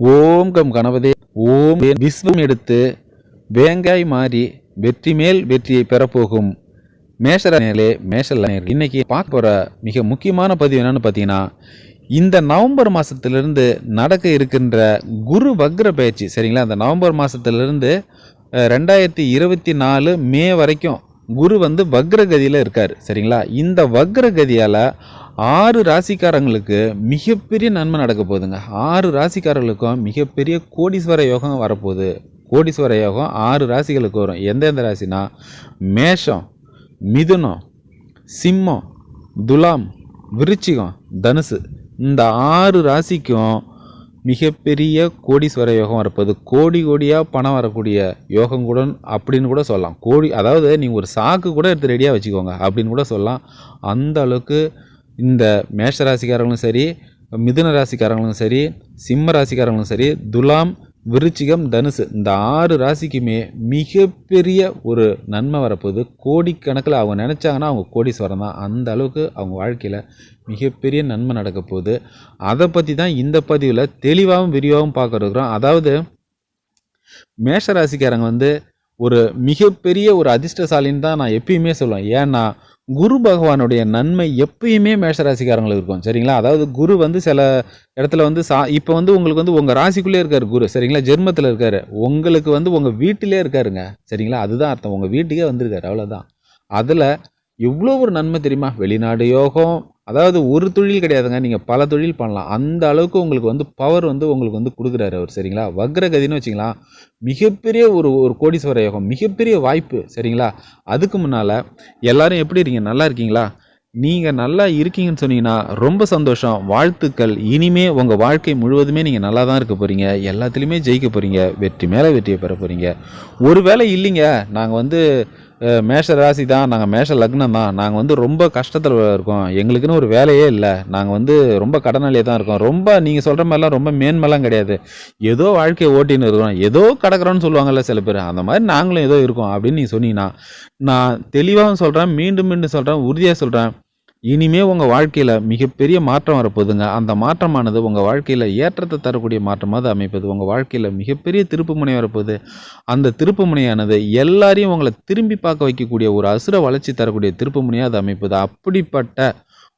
ஓம் come கணபதே. ஓம் விஸ்வம் எடுத்து வேங்காய் மாறி வெற்றி மேல் வெற்றியை பெறப்போகும். மேஷரனே மேஷல் இன்னைக்கு பார்க்க போகிற மிக முக்கியமான பதிவு என்னன்னு பார்த்தீங்கன்னா இந்த நவம்பர் மாதத்திலிருந்து நடக்க இருக்கின்ற குரு வக்ர பயிற்சி. சரிங்களா? அந்த நவம்பர் மாதத்திலிருந்து ரெண்டாயிரத்தி இருபத்தி நாலு மே வரைக்கும் குரு வந்து வக்ரகதியில் இருக்கார் சரிங்களா? இந்த வக்ரகதியால் ஆறு ராசிக்காரங்களுக்கு மிகப்பெரிய நன்மை நடக்க போகுதுங்க. ஆறு ராசிக்காரர்களுக்கும் மிகப்பெரிய கோடீஸ்வர யோகம் வரப்போகுது. கோடீஸ்வர யோகம் ஆறு ராசிகளுக்கு வரும். எந்தெந்த ராசினா? மேஷம் மிதுனம் சிம்மம் துலாம் விருச்சிகம் தனுசு. இந்த ஆறு ராசிக்கும் மிகப்பெரிய கோடீஸ்வர யோகம் இருப்பது கோடி கோடியாக பணம் வரக்கூடிய யோகம் கூட அப்படின்னு கூட சொல்லலாம். கோடி அதாவது நீங்கள் ஒரு சாக்கு கூட எடுத்து ரெடியாக வச்சுக்கோங்க அப்படின்னு கூட சொல்லலாம். அந்த அளவுக்கு இந்த மேஷ ராசிக்காரங்களும் சரி மிதுன ராசிக்காரங்களும் சரி சிம்ம ராசிக்காரங்களும் சரி துலாம் விருச்சிகம் தனுசு இந்த ஆறு ராசிக்குமே மிகப்பெரிய ஒரு நன்மை வரப்போகுது. கோடிக்கணக்கில் அவங்க நினச்சாங்கன்னா அவங்க கோடீஸ்வரம் தான். அந்த அளவுக்கு அவங்க வாழ்க்கையில் மிகப்பெரிய நன்மை நடக்க போகுது. அதை பற்றி தான் இந்த பதிவில் தெளிவாகவும் விரிவாகவும் பார்க்க அதாவது மேஷ ராசிக்காரங்க வந்து ஒரு மிகப்பெரிய ஒரு அதிர்ஷ்டசாலின்னு தான் நான் எப்பயுமே சொல்லுவேன். ஏன்னா குரு பகவானுடைய நன்மை எப்பயுமே மேஷராசிக்காரங்களுக்கு இருக்கும் சரிங்களா? அதாவது குரு வந்து சில இடத்துல வந்து சா இப்போ வந்து உங்களுக்கு வந்து உங்கள் ராசிக்குள்ளே இருக்கார் குரு சரிங்களா? ஜென்மத்தில் இருக்கார். உங்களுக்கு வந்து உங்கள் வீட்டிலே இருக்காருங்க சரிங்களா? அதுதான் அர்த்தம். உங்கள் வீட்டுக்கே வந்திருக்காரு அவ்வளோதான் அதில் எவ்வளோ ஒரு நன்மை தெரியுமா? வெளிநாடு யோகம் அதாவது ஒரு தொழில் கிடையாதுங்க நீங்கள் பல தொழில் பண்ணலாம். அந்த அளவுக்கு உங்களுக்கு வந்து பவர் வந்து உங்களுக்கு வந்து கொடுக்குறாரு அவர் சரிங்களா? வக்ரகதின்னு வச்சிங்களா மிகப்பெரிய ஒரு ஒரு கோடீஸ்வர யோகம் மிகப்பெரிய வாய்ப்பு சரிங்களா? அதுக்கு முன்னால் எல்லோரும் எப்படி இருக்கீங்க? நல்லா இருக்கீங்களா? நீங்கள் நல்லா இருக்கீங்கன்னு சொன்னீங்கன்னா ரொம்ப சந்தோஷம் வாழ்த்துக்கள். இனிமே உங்கள் வாழ்க்கை முழுவதுமே நீங்கள் நல்லா தான் இருக்க போகிறீங்க எல்லாத்துலேயுமே ஜெயிக்க போகிறீங்க வெற்றி மேலே வெற்றியை பெற போகிறீங்க ஒரு வேளை இல்லைங்க நாங்கள் வந்து மேஷ ராசி தான் நாங்கள் மேஷ லக்னம் தான் நாங்கள் வந்து ரொம்ப கஷ்டத்தில் இருக்கோம். எங்களுக்குன்னு ஒரு வேலையே இல்லை. நாங்கள் வந்து ரொம்ப கடனாளியே தான் இருக்கோம். ரொம்ப நீங்கள் சொல்கிற மாதிரிலாம் ரொம்ப மேன்மெல்லாம் கிடையாது. ஏதோ வாழ்க்கையை ஓட்டின்னு இருக்கிறோம். ஏதோ கடக்கிறோன்னு சொல்லுவாங்கல்ல சில பேர். அந்த மாதிரி நாங்களும் ஏதோ இருக்கோம் அப்படின்னு நீங்கள் சொன்னீங்கன்னா நான் தெளிவாகவும் சொல்கிறேன் மீண்டும் மீண்டும் சொல்கிறேன் உறுதியாக சொல்கிறேன் இனிமே உங்கள் வாழ்க்கையில் மிகப்பெரிய மாற்றம் வரப்போகுதுங்க. அந்த மாற்றமானது உங்கள் வாழ்க்கையில் ஏற்றத்தை தரக்கூடிய மாற்றமாக அமைப்பது உங்கள் வாழ்க்கையில் மிகப்பெரிய திருப்பு முனை வரப்போகுது. அந்த திருப்பு முனையானது எல்லாரையும் உங்களை திரும்பி பார்க்க வைக்கக்கூடிய ஒரு அசுர வளர்ச்சி தரக்கூடிய திருப்பு முனையாக அது அமைப்பது அப்படிப்பட்ட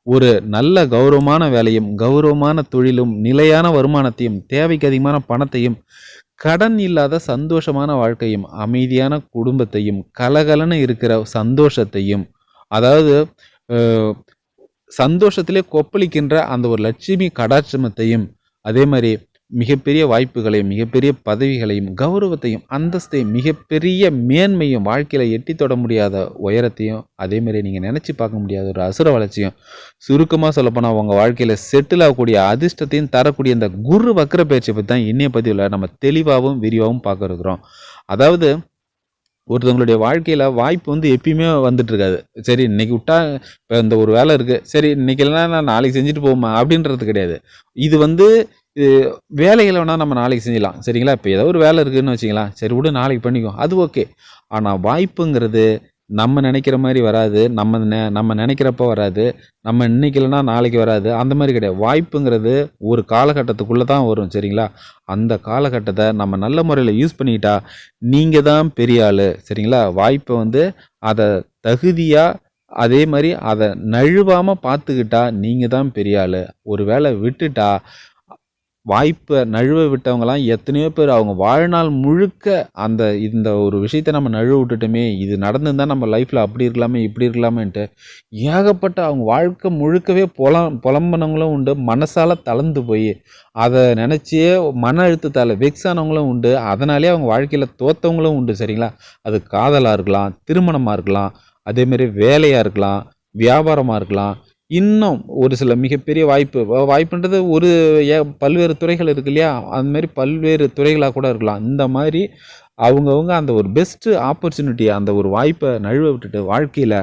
ஒரு நல்ல கௌரவமான வேலையும் கௌரவமான தொழிலும் நிலையான வருமானத்தையும் தேவைக்கு அதிகமான பணத்தையும் கடன் இல்லாத சந்தோஷமான வாழ்க்கையும் அமைதியான குடும்பத்தையும் கலகலன்னு இருக்கிற சந்தோஷத்தையும் அதாவது சந்தோஷத்திலே கொப்பளிக்கின்ற அந்த ஒரு லட்சுமி கடாட்சமத்தையும் அதே மாதிரி மிகப்பெரிய வாய்ப்புகளையும் மிகப்பெரிய பதவிகளையும் கௌரவத்தையும் அந்தஸ்தையும் மிகப்பெரிய மேன்மையும் வாழ்க்கையில் எட்டி தொட முடியாத உயரத்தையும் அதே மாதிரி நீங்கள் நினச்சி பார்க்க முடியாத ஒரு அசுர வளர்ச்சியும் சுருக்கமாக சொல்லப்போனால் உங்கள் வாழ்க்கையில் செட்டில் ஆகக்கூடிய அதிர்ஷ்டத்தையும் தரக்கூடிய இந்த குரு வக்கர பயிற்சியை பற்றி தான் இன்னைய பதிவில் நம்ம தெளிவாகவும் விரிவாகவும் பார்க்க இருக்கிறோம். அதாவது ஒருத்தவங்களுடைய வாழ்க்கையில் வாய்ப்பு வந்து எப்பயுமே வந்துட்டுருக்காது சரி இன்றைக்கி விட்டா இப்போ இந்த ஒரு வேலை இருக்குது சரி இன்னைக்கு இல்லைனா நான் நாளைக்கு செஞ்சுட்டு போமா அப்படின்றது கிடையாது. இது வந்து இது வேலைகளை வேணால் நம்ம நாளைக்கு செஞ்சிடலாம் சரிங்களா? இப்போ ஏதோ ஒரு வேலை இருக்குதுன்னு வச்சிங்களா சரி விடு நாளைக்கு பண்ணிக்கோ அது ஓகே. ஆனால் வாய்ப்புங்கிறது நம்ம நினைக்கிற மாதிரி வராது நம்ம நெ நம்ம நினைக்கிறப்ப வராது நம்ம இன்னைக்கு இல்லைனா நாளைக்கு வராது அந்த மாதிரி கிடையாது. வாய்ப்புங்கிறது ஒரு காலகட்டத்துக்குள்ளே தான் வரும் சரிங்களா? அந்த காலகட்டத்தை நம்ம நல்ல முறையில் யூஸ் பண்ணிக்கிட்டா நீங்கள் தான் பெரிய ஆள் சரிங்களா? வாய்ப்பை வந்து அதை தகுதியாக அதே மாதிரி அதை நழுவாமல் பார்த்துக்கிட்டா நீங்கள் தான் பெரிய ஆள். ஒரு வேளை விட்டுட்டா வாய்ப்பை நழுவ விட்டவங்கலாம் எத்தனையோ பேர் அவங்க வாழ்நாள் முழுக்க அந்த இந்த ஒரு விஷயத்தை நம்ம நழுவ விட்டுட்டோமே இது நடந்துருந்தால் நம்ம லைஃப்பில் அப்படி இருக்கலாமே இப்படி இருக்கலாமேன்ட்டு ஏகப்பட்ட அவங்க வாழ்க்கை முழுக்கவே புலம் புலம்பனவங்களும் உண்டு மனசால் தளர்ந்து போய் அதை நினச்சியே மன அழுத்தத்தால் வெக்ஸ் ஆனவங்களும் உண்டு அதனாலே அவங்க வாழ்க்கையில் தோத்தவங்களும் உண்டு சரிங்களா? அது காதலாக இருக்கலாம் திருமணமாக இருக்கலாம் அதேமாரி வேலையாக இருக்கலாம் வியாபாரமாக இருக்கலாம் இன்னும் ஒரு சில மிகப்பெரிய வாய்ப்பு. வாய்ப்புன்றது ஒரு பல்வேறு துறைகள் இருக்கு இல்லையா? அதுமாரி பல்வேறு துறைகளாக கூட இருக்கலாம். இந்த மாதிரி அவங்கவுங்க அந்த ஒரு பெஸ்ட்டு ஆப்பர்ச்சுனிட்டி அந்த ஒரு வாய்ப்பை நழுவ விட்டுட்டு வாழ்க்கையில்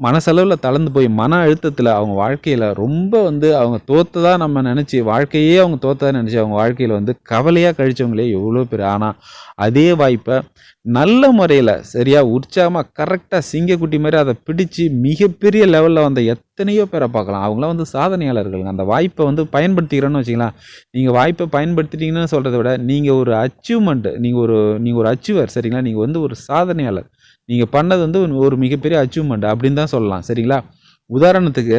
மனசளவில் தளர்ந்து போய் மன அழுத்தத்தில் அவங்க வாழ்க்கையில் ரொம்ப வந்து அவங்க தோத்ததாக நம்ம நினச்சி வாழ்க்கையே அவங்க தோத்ததாக நினச்சி அவங்க வாழ்க்கையில் வந்து கவலையாக கழிச்சவங்களே எவ்வளோ பேர். ஆனால் அதே வாய்ப்பை நல்ல முறையில் சரியாக உற்சாகமாக கரெக்டாக சிங்கக்குட்டி மாதிரி அதை பிடிச்சி மிகப்பெரிய லெவலில் வந்த எத்தனையோ பேரை பார்க்கலாம். அவங்களாம் வந்து சாதனையாளர்கள் அந்த வாய்ப்பை வந்து பயன்படுத்திக்கிறேன்னு வச்சிங்களேன் நீங்கள் வாய்ப்பை பயன்படுத்திட்டீங்கன்னு சொல்கிறத விட நீங்கள் ஒரு அச்சீவ்மெண்ட்டு நீங்கள் ஒரு நீங்கள் ஒரு அச்சீவர் சரிங்களா? நீங்கள் வந்து ஒரு சாதனையாளர். நீங்கள் பண்ணது வந்து ஒரு மிகப்பெரிய அச்சீவ்மெண்ட் அப்படின்னு தான் சொல்லலாம் சரிங்களா? உதாரணத்துக்கு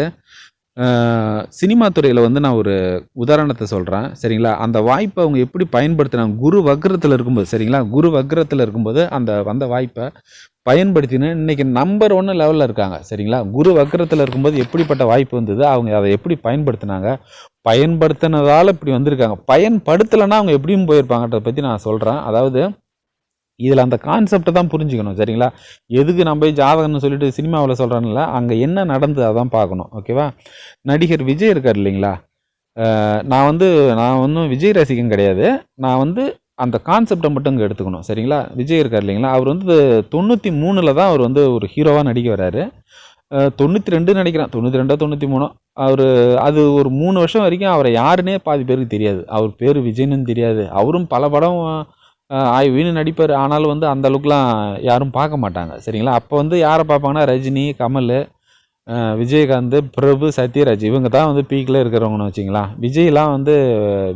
சினிமா துறையில் வந்து நான் ஒரு உதாரணத்தை சொல்கிறேன் சரிங்களா? அந்த வாய்ப்பை அவங்க எப்படி பயன்படுத்தினாங்க குரு வக்ரத்தில் இருக்கும்போது சரிங்களா? குரு வக்ரத்தில் இருக்கும்போது அந்த வந்த வாய்ப்பை பயன்படுத்தினு இன்னைக்கு நம்பர் ஒன்று லெவலில் இருக்காங்க சரிங்களா? குரு வக்ரத்தில் இருக்கும்போது எப்படிப்பட்ட வாய்ப்பு வந்தது அவங்க அதை எப்படி பயன்படுத்தினாங்க? பயன்படுத்தினதால் இப்படி வந்திருக்காங்க. பயன்படுத்தலைன்னா அவங்க எப்படியும் போயிருப்பாங்கன்றத பற்றி நான் சொல்கிறேன் அதாவது இதில் அந்த கான்செப்டை தான் புரிஞ்சுக்கணும் சரிங்களா? எதுக்கு நம்ம போய் ஜாதகம்னு சொல்லிட்டு சினிமாவில் சொல்கிறேன்ல அங்கே என்ன நடந்தது அதான் பார்க்கணும் ஓகேவா நடிகர் விஜய் இருக்கார் இல்லைங்களா? நான் வந்து நான் ஒன்றும் விஜய் ரசிகன் கிடையாது. நான் வந்து அந்த கான்செப்டை மட்டும் இங்கே எடுத்துக்கணும் சரிங்களா? விஜய் இருக்கார் இல்லைங்களா? அவர் வந்து தொண்ணூற்றி மூணில் தான் அவர் வந்து ஒரு ஹீரோவாக நடிக்க வராரு. தொண்ணூற்றி ரெண்டு நினைக்கிறேன் தொண்ணூற்றி ரெண்டோ தொண்ணூற்றி மூணோ? அவர் அது ஒரு மூணு வருஷம் வரைக்கும் அவரை யாருன்னே பாதி பேருக்கு தெரியாது. அவர் பேர் விஜய்னு தெரியாது. அவரும் பல படம் ஆய்வின்னு நடிப்பார். ஆனாலும் வந்து அந்த அளவுக்குலாம் யாரும் பார்க்க மாட்டாங்க. சரிங்களா? அப்போ வந்து யாரை பார்ப்பாங்கன்னா ரஜினி கமல் விஜயகாந்த் பிரபு சத்யராஜ். இவங்க தான் வந்து பீக்கில் இருக்கிறவங்கன்னு வச்சிங்களா? விஜய்லாம் வந்து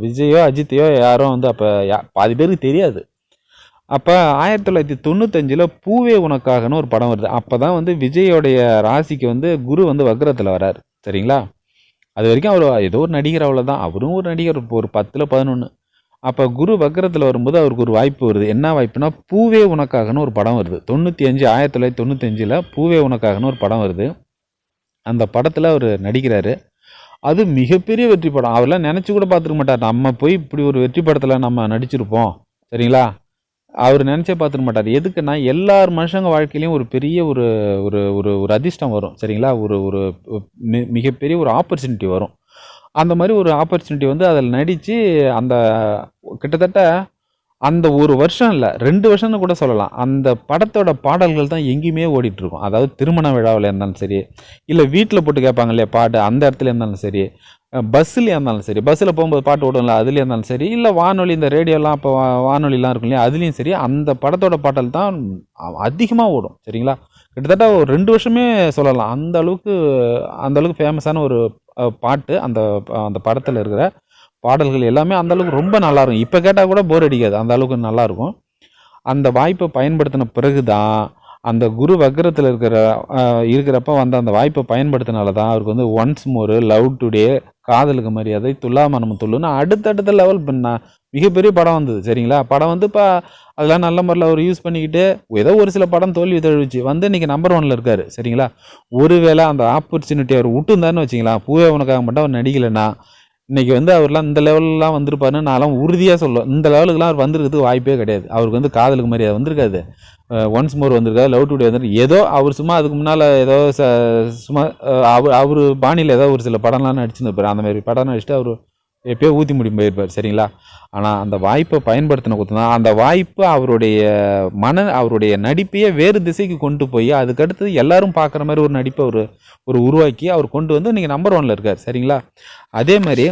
விஜயோ அஜித்தையோ யாரும் வந்து அப்போ யா பாதி பேருக்கு தெரியாது. அப்போ ஆயிரத்தி தொள்ளாயிரத்தி தொண்ணூத்தஞ்சில் பூவே உனக்காகன்னு ஒரு படம் வருது. அப்போ தான் வந்து விஜயோடைய ராசிக்கு வந்து குரு வந்து வக்ரத்தில் வராரு. சரிங்களா? அது வரைக்கும் அவர் ஏதோ ஒரு நடிகர் அவ்வளோதான் அவரும் ஒரு நடிகர். இப்போ ஒரு பத்தில் பதினொன்று அப்போ குரு வக்கரத்தில் வரும்போது அவருக்கு ஒரு வாய்ப்பு வருது. என்ன வாய்ப்புனா பூவே உனக்காகன்னு ஒரு படம் வருது. தொண்ணூற்றி அஞ்சு ஆயிரத்தி தொள்ளாயிரத்தி தொண்ணூத்தஞ்சில் பூவே உனக்காகன்னு ஒரு படம் வருது. அந்த படத்தில் அவர் நடிக்கிறாரு. அது மிகப்பெரிய வெற்றி படம். அவர்லாம் நினச்சி கூட பார்த்துருக்க மாட்டார். நம்ம போய் இப்படி ஒரு வெற்றி படத்தில் நம்ம நடிச்சிருப்போம். சரிங்களா? அவர் நினச்சே பார்த்துக்க மாட்டார். எதுக்குன்னா எல்லார் மனுஷங்க வாழ்க்கையிலையும் ஒரு பெரிய ஒரு ஒரு ஒரு ஒரு அதிர்ஷ்டம் வரும். சரிங்களா? ஒரு ஒரு மி- மிகப்பெரிய ஒரு ஆப்பர்ச்சுனிட்டி வரும். அந்த மாதிரி ஒரு ஆப்பர்ச்சுனிட்டி வந்து அதில் நடித்து அந்த கிட்டத்தட்ட அந்த ஒரு வருஷம் இல்லை ரெண்டு வருஷம்னு கூட சொல்லலாம். அந்த படத்தோட பாடல்கள் தான் எங்கேயுமே ஓடிட்டுருக்கும் அதாவது திருமண விழாவில் இருந்தாலும் சரி இல்லை வீட்டில் போட்டு கேட்பாங்க இல்லையா பாட்டு அந்த இடத்துல இருந்தாலும் சரி பஸ்ஸுலேயே இருந்தாலும் சரி பஸ்ஸில் போகும்போது பாட்டு ஓடும்ல அதுலேயே இருந்தாலும் சரி இல்லை வானொலி இந்த ரேடியோலாம் இப்போ வானொலிலாம் இருக்கும் இல்லையா அதுலேயும் சரி அந்த படத்தோட பாடல் தான் அதிகமாக ஓடும் சரிங்களா? கிட்டத்தட்ட ஒரு ரெண்டு வருஷமே சொல்லலாம். அந்த அளவுக்கு அந்த அளவுக்கு ஃபேமஸான ஒரு பாட்டு அந்த அந்த படத்தில் இருக்கிற பாடல்கள் எல்லாமே அந்தளவுக்கு ரொம்ப நல்லாயிருக்கும் இப்போ கேட்டால் கூட போர் அடிக்காது. அந்த அளவுக்கு நல்லாயிருக்கும் அந்த வாய்ப்பை பயன்படுத்தின பிறகு தான் அந்த குரு வக்கரத்தில் இருக்கிற இருக்கிறப்ப வந்த அந்த வாய்ப்பை பயன்படுத்தினால தான் அவருக்கு வந்து ஒன்ஸ் மோர் லவ் டுடே காதலுக்கு மரியாதை துல்லா நம்ம துள்ளுன்னு அடுத்தடுத்த லெவல் பண்ண மிகப்பெரிய படம் வந்தது சரிங்களா? படம் வந்து இப்போ அதெல்லாம் நல்ல முறையில் அவர் யூஸ் பண்ணிக்கிட்டு ஏதோ ஒரு சில படம் தோல்வி தழுவிச்சு வந்து இன்றைக்கி நம்பர் ஒனில் இருக்கார் சரிங்களா? ஒருவேளை அந்த ஆப்பர்ச்சுனிட்டி அவர் விட்டுருந்தாருன்னு வச்சிங்களா பூவே உனக்காக மட்டும் அவர் நடிக்கலைன்னா இன்றைக்கி வந்து அவர்லாம் இந்த லெவல்லாம் வந்திருப்பாருன்னு நான்லாம் உறுதியாக சொல்லுவேன். இந்த லெவலுக்குலாம் அவர் வந்திருக்கிறது வாய்ப்பே கிடையாது. அவருக்கு வந்து காதலுக்கு மரியாதை வந்திருக்காது. ஒன்ஸ் மோர் வந்திருக்காது லவ் டுடே வந்துருக்கு. ஏதோ அவர் சும்மா அதுக்கு முன்னால் ஏதோ ச சும்மா அவர் அவர் பாணியில் ஏதோ ஒரு சில படம்லாம் இருப்பார் அந்த மாதிரி படம் நடிச்சுட்டு அவர் எப்பயோ ஊற்றி முடியும் போயிருப்பார் சரிங்களா? ஆனால் அந்த வாய்ப்பை பயன்படுத்தின கொடுத்தா அந்த வாய்ப்பு அவருடைய மன அவருடைய நடிப்பையே வேறு திசைக்கு கொண்டு போய் அதுக்கடுத்து எல்லாரும் பார்க்குற மாதிரி ஒரு நடிப்பை ஒரு ஒரு உருவாக்கி அவர் கொண்டு வந்து நீங்கள் நம்பர் ஒன்ல இருக்கார் சரிங்களா? அதே மாதிரி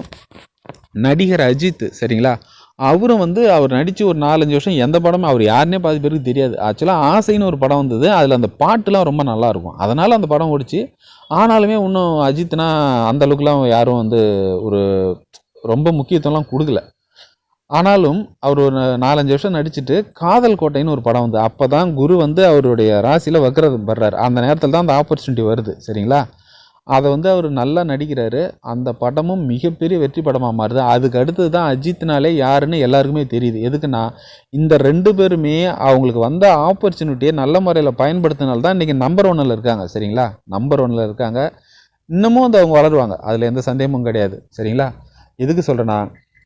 நடிகர் அஜித் சரிங்களா? அவரும் வந்து அவர் நடித்து ஒரு நாலஞ்சு வருஷம் எந்த படமும் அவர் யாருன்னே பாதி பேருக்கு தெரியாது. ஆக்சுவலாக ஆசைன்னு ஒரு படம் வந்தது அதில் அந்த பாட்டுலாம் ரொம்ப நல்லாயிருக்கும் அதனால் அந்த படம் ஓடிச்சு. ஆனாலுமே இன்னும் அஜித்னா அந்த அளவுக்குலாம் யாரும் வந்து ஒரு ரொம்ப முக்கியத்துவம்லாம் கொடுக்கல. ஆனாலும் அவர் ஒரு நாலஞ்சு வருஷம் நடிச்சுட்டு காதல் கோட்டைன்னு ஒரு படம் வந்து அப்போ தான் குரு வந்து அவருடைய ராசியில் வக்ரது வர்றாரு. அந்த நேரத்தில் தான் அந்த ஆப்பர்ச்சுனிட்டி வருது சரிங்களா? அதை வந்து அவர் நல்லா நடிக்கிறாரு. அந்த படமும் மிகப்பெரிய வெற்றி படமாக மாறுது. அதுக்கு அடுத்தது தான் அஜித்னாலே யாருன்னு எல்லாருக்குமே தெரியுது. எதுக்குன்னா இந்த ரெண்டு பேருமே அவங்களுக்கு வந்த ஆப்பர்ச்சுனிட்டியை நல்ல முறையில் பயன்படுத்தினால தான் இன்றைக்கி நம்பர் ஒன்னில் இருக்காங்க சரிங்களா? நம்பர் ஒன்னில் இருக்காங்க. இன்னமும் வந்து அவங்க வளருவாங்க. அதில் எந்த சந்தேகமும் கிடையாது சரிங்களா? எதுக்கு சொல்கிறேன்னா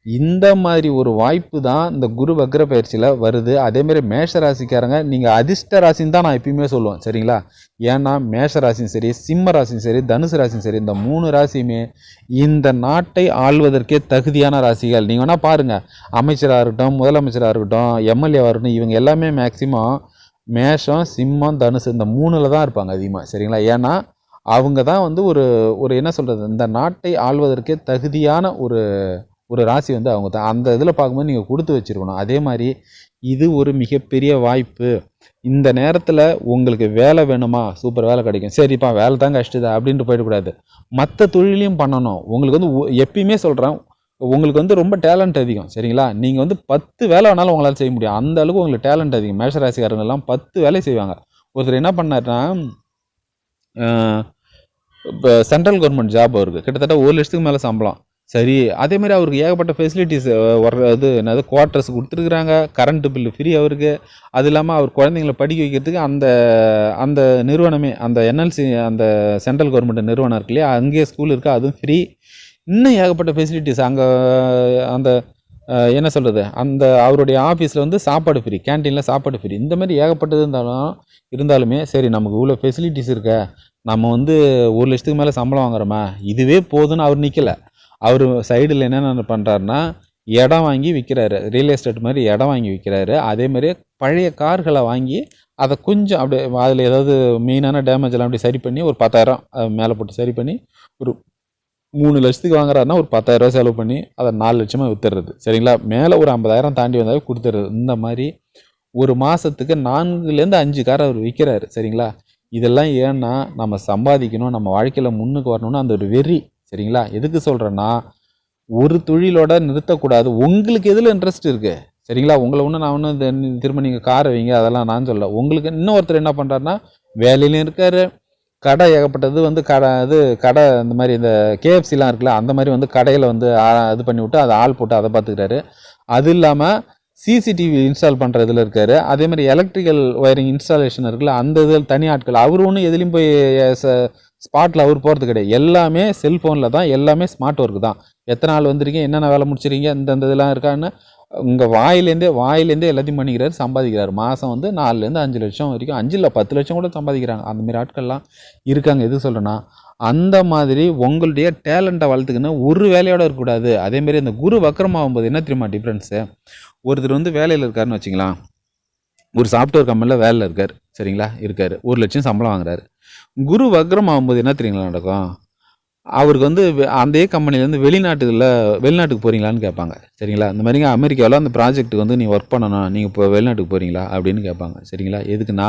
இந்த மாதிரி ஒரு வாய்ப்பு தான் இந்த குரு வக்ர பயிற்சியில் வருது. அதேமாரி மேஷ ராசிக்காரங்க நீங்கள் அதிர்ஷ்ட ராசின்னு தான் நான் எப்பயுமே சொல்லுவேன் சரிங்களா? ஏன்னா மேஷ ராசியும் சரி சிம்ம ராசியும் சரி தனுசு ராசியும் சரி இந்த மூணு ராசியுமே இந்த நாட்டை ஆள்வதற்கே தகுதியான ராசிகள். நீங்கள் வேணால் பாருங்கள் அமைச்சராக இருக்கட்டும் முதலமைச்சராக இருக்கட்டும் எம்எல்ஏவாக இருக்கட்டும் இவங்க எல்லாமே மேக்சிமம் மேஷம் சிம்மம் தனுசு இந்த மூணில் தான் இருப்பாங்க அதிகமாக சரிங்களா? ஏன்னா அவங்க தான் வந்து ஒரு ஒரு என்ன சொல்கிறது இந்த நாட்டை ஆள்வதற்கே தகுதியான ஒரு ஒரு ராசி வந்து அவங்க தான். அந்த இதில் பார்க்கும்போது நீங்கள் கொடுத்து வச்சுருக்கணும். அதே மாதிரி இது ஒரு மிகப்பெரிய வாய்ப்பு. இந்த நேரத்தில் உங்களுக்கு வேலை வேணுமா? சூப்பர் வேலை கிடைக்கும். சரிப்பா வேலை தான் கஷ்டது அப்படின்ட்டு போயிடக்கூடாது. மற்ற தொழிலையும் பண்ணணும். உங்களுக்கு வந்து எப்பயுமே சொல்கிறேன் உங்களுக்கு வந்து ரொம்ப டேலண்ட் அதிகம் சரிங்களா? நீங்கள் வந்து பத்து வேலை வேணாலும் உங்களால் செய்ய முடியும். அந்த அளவுக்கு உங்களுக்கு டேலண்ட் அதிகம். மேஷராசிக்காரங்கெல்லாம் பத்து வேலை செய்வாங்க. ஒருத்தர் என்ன பண்ணாருன்னா இப்போ சென்ட்ரல் கவர்மெண்ட் ஜாப் அவருக்கு. கிட்டத்தட்ட ஒரு லட்சத்துக்கு மேலே சம்பளம். சரி அதேமாதிரி அவருக்கு ஏகப்பட்ட ஃபெசிலிட்டிஸ் இது என்னது குவார்ட்டர்ஸ் கொடுத்துருக்குறாங்க. கரண்ட்டு பில்லு ஃப்ரீ அவருக்கு. அது இல்லாமல் அவர் குழந்தைங்கள படிக்க வைக்கிறதுக்கு அந்த அந்த நிறுவனமே அந்த என்எல்சி அந்த சென்ட்ரல் கவர்மெண்ட் நிறுவனம் இருக்கு இல்லையா அங்கேயே ஸ்கூல் இருக்குது அதுவும் ஃப்ரீ இன்னும் ஏகப்பட்ட ஃபெசிலிட்டிஸ் அங்கே அந்த என்ன சொல்கிறது அந்த அவருடைய ஆஃபீஸில் வந்து சாப்பாடு ஃப்ரீ கேன்டீனில் சாப்பாடு ஃப்ரீ இந்த மாதிரி ஏகப்பட்டது இருந்தாலும் இருந்தாலுமே சரி நமக்கு இவ்வளோ ஃபெசிலிட்டிஸ் இருக்க. நம்ம வந்து ஒரு லட்சத்துக்கு மேலே சம்பளம் வாங்குறோமா? இதுவே போதும்னு அவர் நிற்கல அவர் சைடில் என்னென்ன பண்ணுறாருன்னா இடம் வாங்கி விற்கிறாரு ரியல் எஸ்டேட் மாதிரி இடம் வாங்கி விற்கிறாரு அதே மாதிரி பழைய கார்களை வாங்கி அதை கொஞ்சம் அப்படியே அதில் ஏதாவது மெயினான டேமேஜ் எல்லாம் அப்படி சரி பண்ணி ஒரு பத்தாயிரம் மேலே போட்டு சரி பண்ணி ஒரு மூணு லட்சத்துக்கு வாங்குறாருன்னா ஒரு பத்தாயிரம் செலவு பண்ணி அதை நாலு லட்சமாக வித்துடுறது. சரிங்களா? மேலே ஒரு ஐம்பதாயிரம் தாண்டி வந்தாலே கொடுத்துறது இந்த மாதிரி ஒரு மாதத்துக்கு நான்குலேருந்து அஞ்சு கார் அவர் விற்கிறாரு சரிங்களா? இதெல்லாம் ஏன்னா நம்ம சம்பாதிக்கணும் நம்ம வாழ்க்கையில் முன்னுக்கு வரணும்னு அந்த ஒரு வெறி. சரிங்களா? எதுக்கு சொல்கிறேன்னா ஒரு தொழிலோட நிறுத்தக்கூடாது. உங்களுக்கு எதில் இன்ட்ரெஸ்ட் இருக்குது சரிங்களா? உங்களை ஒன்றும் நான் ஒன்றும் திரும்ப நீங்கள் காரை வைங்க அதெல்லாம் நான் சொல்ல. உங்களுக்கு இன்னொருத்தர் என்ன பண்ணுறாருன்னா வேலையிலையும் இருக்காரு கடை ஏகப்பட்டது வந்து கடை இது கடை இந்த மாதிரி இந்த கேஎஃப்சிலாம் இருக்குல்ல அந்த மாதிரி வந்து கடையில் வந்து இது பண்ணி விட்டு அதை ஆள் போட்டு அதை பார்த்துக்கிறாரு. அது இல்லாமல் சிசிடிவி இன்ஸ்டால் பண்ணுற இதில் இருக்காரு. அதே மாதிரி எலக்ட்ரிக்கல் ஒயரிங் இன்ஸ்டாலேஷன் இருக்குல்ல அந்த இதில் தனி ஆட்கள். அவர் ஒன்றும் எதுலேயும் போய் ஸ்பாட்டில் அவர் போகிறது கிடையாது. எல்லாமே செல்ஃபோனில் தான் எல்லாமே ஸ்மார்ட் ஒர்க் தான். எத்தனை நாள் வந்திருக்கீங்க என்னென்ன வேலை முடிச்சிருக்கீங்க இந்த இதெல்லாம் இருக்கான்னு உங்கள் வாயிலேருந்தே வாயிலேருந்தே எல்லாத்தையும் பண்ணிக்கிறாரு சம்பாதிக்கிறார். மாதம் வந்து நாலுலேருந்து அஞ்சு லட்சம் வரைக்கும் அஞ்சு இல்லை பத்து லட்சம் கூட சம்பாதிக்கிறாங்க. அந்தமாரி ஆட்கள்லாம் இருக்காங்க எது சொல்கிறேன்னா அந்த மாதிரி உங்களுடைய டேலண்ட்டை வளர்த்துக்கின்னு ஒரு வேலையோடு இருக்கக்கூடாது. அதேமாரி இந்த குரு வக்கரமாகும்போது என்ன தெரியுமா டிஃப்ரென்ஸு ஒருத்தர் வந்து வேலையில் இருக்காருன்னு வச்சுங்களா ஒரு சாஃப்ட்வேர் கம்பெனியில் வேலையில் இருக்கார். சரிங்களா? இருக்கார். ஒரு லட்சம் சம்பளம் வாங்குறாரு. குரு வக்ரம் ஆகும்போது என்ன தெரியுங்களா நடக்கும்? அவருக்கு வந்து அந்த அதே கம்பெனிலேருந்து வெளிநாட்டுகளில் வெளிநாட்டுக்கு போகிறீங்களான்னு கேட்பாங்க. சரிங்களா? இந்த மாதிரிங்க அமெரிக்காவில் அந்த ப்ராஜெக்ட்டுக்கு வந்து நீ ஒர்க் பண்ணணும் நீங்கள் இப்போ வெளிநாட்டுக்கு போகிறீங்களா அப்படின்னு கேட்பாங்க. சரிங்களா? எதுக்குன்னா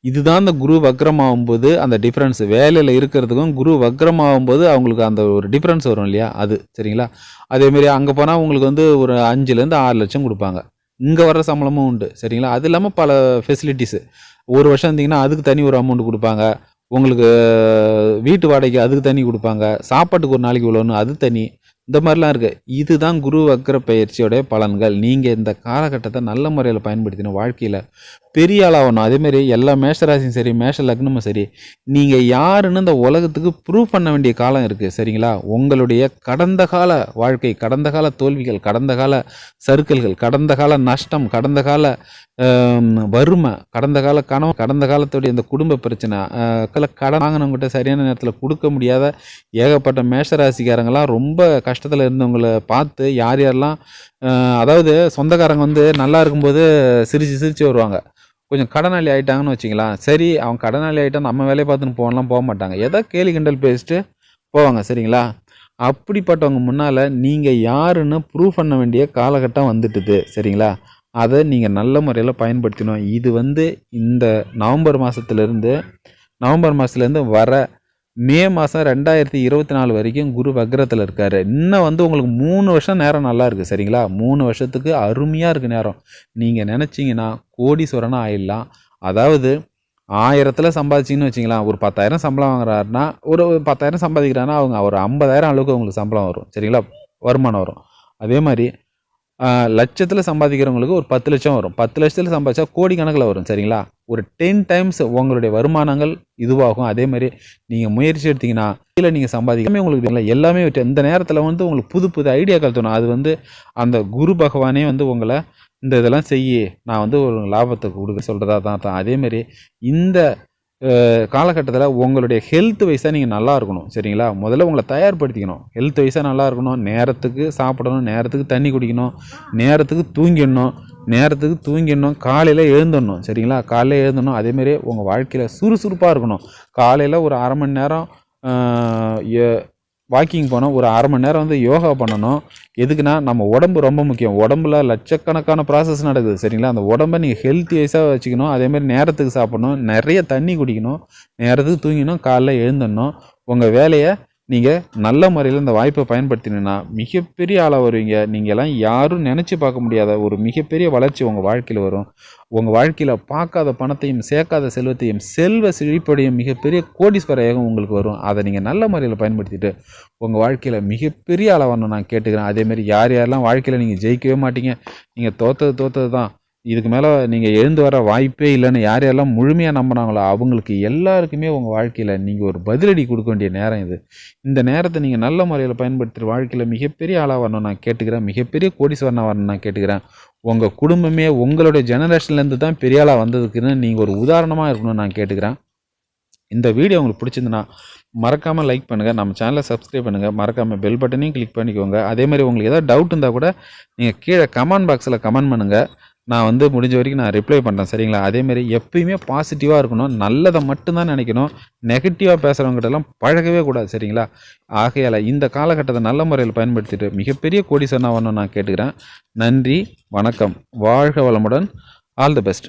இதுதான் அந்த குரு வக்ரம் ஆகும்போது அந்த டிஃப்ரென்ஸ் வேலையில் இருக்கிறதுக்கும் குரு வக்ரம் ஆகும்போது அவங்களுக்கு அந்த ஒரு டிஃப்ரென்ஸ் வரும் இல்லையா? அது. சரிங்களா? அதேமாரி அங்கே போனால் உங்களுக்கு வந்து ஒரு அஞ்சுலேருந்து ஆறு லட்சம் கொடுப்பாங்க. இங்கே வர்ற சம்பளமும் உண்டு. சரிங்களா? அது இல்லாமல் பல ஃபெசிலிட்டிஸு ஒரு வருஷம் இருந்தீங்கன்னா அதுக்கு தனி ஒரு அமௌண்ட் கொடுப்பாங்க. உங்களுக்கு வீட்டு வாடகைக்கு அதுக்கு தனி கொடுப்பாங்க. சாப்பாட்டுக்கு ஒரு நாளைக்கு இவ்வளோன்னு அது தனி இந்த மாதிரிலாம் இருக்குது இதுதான் குரு வக்கர பயிற்சியோடைய பலன்கள். நீங்கள் இந்த காலகட்டத்தை நல்ல முறையில் பயன்படுத்தின வாழ்க்கையில் பெரிய ஆளாகணும் அதேமாரி எல்லா மேஷராசியும் சரி மேஷ லக்னமும் சரி நீங்கள் யாருன்னு இந்த உலகத்துக்கு ப்ரூவ் பண்ண வேண்டிய காலம் இருக்குது சரிங்களா? உங்களுடைய கடந்த கால வாழ்க்கை கடந்த கால தோல்விகள் கடந்த கால சர்க்கிள்கள் கடந்த கால நஷ்டம் கடந்த கால வறுமை கடந்த கால கனவு கடந்த காலத்துடைய இந்த குடும்ப பிரச்சனை கடன் வாங்கினவங்ககிட்ட சரியான நேரத்தில் கொடுக்க முடியாத ஏகப்பட்ட மேஷராசிக்காரங்களாம் ரொம்ப கஷ்டத்தில் இருந்தவங்கள பார்த்து யார் யாரெல்லாம் அதாவது சொந்தக்காரங்க வந்து நல்லா இருக்கும்போது சிரித்து சிரித்து வருவாங்க. கொஞ்சம் கடனாளி ஆயிட்டாங்கன்னு வச்சிங்களேன் சரி அவன் கடனாளி ஆகிட்டா நம்ம வேலையை பார்த்துன்னு போகலாம் போக மாட்டாங்க. ஏதோ கேலி கிண்டல் பேசிட்டு போவாங்க சரிங்களா? அப்படிப்பட்டவங்க முன்னால் நீங்கள் யாருன்னு ப்ரூவ் பண்ண வேண்டிய காலகட்டம் வந்துட்டுது சரிங்களா? அதை நீங்கள் நல்ல முறையில் பயன்படுத்தணும் இது வந்து இந்த நவம்பர் மாதத்துலேருந்து நவம்பர் மாதத்துலேருந்து வர மே மாதம் ரெண்டாயிரத்தி இருபத்தி நாலு வரைக்கும் குரு வக்ரத்தில் இருக்கார். இன்னும் வந்து உங்களுக்கு மூணு வருஷம் நேரம் நல்லா இருக்குது சரிங்களா? மூணு வருஷத்துக்கு அருமையாக இருக்குது நேரம். நீங்கள் நினச்சிங்கன்னா கோடீஸ்வரனாக ஆயிடலாம். அதாவது ஆயிரத்தில் சம்பாதிச்சிங்கன்னு வச்சிங்களேன் ஒரு பத்தாயிரம் சம்பளம் வாங்குறாருன்னா ஒரு ஒரு பத்தாயிரம் சம்பாதிக்கிறாருன்னா அவங்க ஒரு ஐம்பதாயிரம் அளவுக்கு உங்களுக்கு சம்பளம் வரும் சரிங்களா? வருமானம் வரும். அதே மாதிரி லட்சத்தில் சம்பாதிக்கிறவங்களுக்கு ஒரு பத்து லட்சம் வரும். பத்து லட்சத்தில் சம்பாதிச்சா கோடி கணக்கில் வரும் சரிங்களா? ஒரு டென் டைம்ஸ் உங்களுடைய வருமானங்கள் இதுவாகும். அதே மாதிரி நீங்கள் முயற்சி எடுத்தீங்கன்னா கீழே நீங்கள் சம்பாதிக்காமே உங்களுக்கு இல்லை எல்லாமே இந்த நேரத்தில் வந்து உங்களுக்கு புது புது ஐடியாக்கள் தோணும். அது வந்து அந்த குரு பகவானே வந்து உங்களை இந்த இதெல்லாம் செய்யி நான் வந்து ஒரு லாபத்தை கொடுக்க சொல்கிறதா தான் தான். அதேமாரி இந்த காலகட்டத்தில் உங்களுடைய ஹெல்த் வைஸாக நீங்கள் நல்லா இருக்கணும் சரிங்களா? முதல்ல உங்களை தயார்படுத்திக்கணும். ஹெல்த் வைஸாக நல்லா இருக்கணும் நேரத்துக்கு சாப்பிடணும் நேரத்துக்கு தண்ணி குடிக்கணும் நேரத்துக்கு தூங்கிடணும் நேரத்துக்கு தூங்கிடணும் காலையில் எழுந்துடணும் சரிங்களா? காலையில் எழுந்தணும் அதேமாரி உங்கள் வாழ்க்கையில் சுறுசுறுப்பாக இருக்கணும். காலையில் ஒரு அரை மணி நேரம் வாக்கிங் போனோம் ஒரு அரை மணி நேரம் வந்து யோகா பண்ணணும். எதுக்குன்னா நம்ம உடம்பு ரொம்ப முக்கியம். உடம்புல லட்சக்கணக்கான ப்ராசஸ் நடக்குது சரிங்களா? அந்த உடம்பை நீங்கள் ஹெல்த்தி வைஸாக வச்சுக்கணும். அதேமாதிரி நேரத்துக்கு சாப்பிடணும். நிறைய தண்ணி குடிக்கணும். நேரத்துக்கு தூங்கினோம் காலைல எழுந்துடணும். உங்கள் வேலையை நீங்கள் நல்ல முறையில் இந்த வாய்ப்பை பயன்படுத்தினீங்கன்னா மிகப்பெரிய ஆளாக வருவீங்க. நீங்கள்லாம் யாரும் நினச்சி பார்க்க முடியாத ஒரு மிகப்பெரிய வளர்ச்சி உங்கள் வாழ்க்கையில் வரும். உங்கள் வாழ்க்கையில் பார்க்காத பணத்தையும் சேர்க்காத செல்வத்தையும் செல்வ செழிப்படையும் மிகப்பெரிய கோடீஸ்வர ஏகம் உங்களுக்கு வரும். அதை நீங்கள் நல்ல முறையில் பயன்படுத்திட்டு உங்கள் வாழ்க்கையில் மிகப்பெரிய ஆளாக வரணும் நான் கேட்டுக்கிறேன். அதேமாரி யார் யாரெல்லாம் வாழ்க்கையில் நீங்கள் ஜெயிக்கவே மாட்டீங்க நீங்கள் தோத்தது தோத்தது தான் இதுக்கு மேலே நீங்கள் எழுந்து வர வாய்ப்பே இல்லைன்னு யார் யாரெல்லாம் முழுமையாக நம்பினாங்களோ அவங்களுக்கு எல்லாருக்குமே உங்கள் வாழ்க்கையில் நீங்கள் ஒரு பதிலடி கொடுக்க வேண்டிய நேரம் இது. இந்த நேரத்தை நீங்கள் நல்ல முறையில் பயன்படுத்துகிற வாழ்க்கையில் மிகப்பெரிய ஆளாக வரணும் நான் கேட்டுக்கிறேன். மிகப்பெரிய கோடீஸ்வரனாக வரணும் நான் கேட்டுக்கிறேன். உங்கள் குடும்பமே உங்களுடைய ஜெனரேஷன்லேருந்து தான் பெரிய ஆளாக வந்ததுக்குன்னு நீங்கள் ஒரு உதாரணமாக இருக்கணும்னு நான் கேட்டுக்கிறேன். இந்த வீடியோ உங்களுக்கு பிடிச்சிருந்துன்னா மறக்காமல் லைக் பண்ணுங்கள் நம்ம சேனலை சப்ஸ்கிரைப் பண்ணுங்கள் மறக்காமல் பெல் பட்டனையும் கிளிக் பண்ணிக்கோங்க. அதே மாதிரி உங்களுக்கு ஏதாவது டவுட் இருந்தால் கூட நீங்கள் கீழே கமெண்ட் பாக்ஸில் கமெண்ட் பண்ணுங்கள் நான் வந்து முடிஞ்ச வரைக்கும் நான் ரிப்ளை பண்ணுறேன் சரிங்களா? அதேமாரி எப்பயுமே பாசிட்டிவாக இருக்கணும் நல்லதை மட்டும்தான் நினைக்கணும். நெகட்டிவாக பேசுகிறவங்ககிட்டலாம் பழகவே கூடாது சரிங்களா? ஆகையால் இந்த காலகட்டத்தை நல்ல முறையில் பயன்படுத்திட்டு மிகப்பெரிய கோடீஸ்வரனாக வரணும் நான் கேட்டுக்கிறேன். நன்றி வணக்கம். வாழ்க வளமுடன். All the best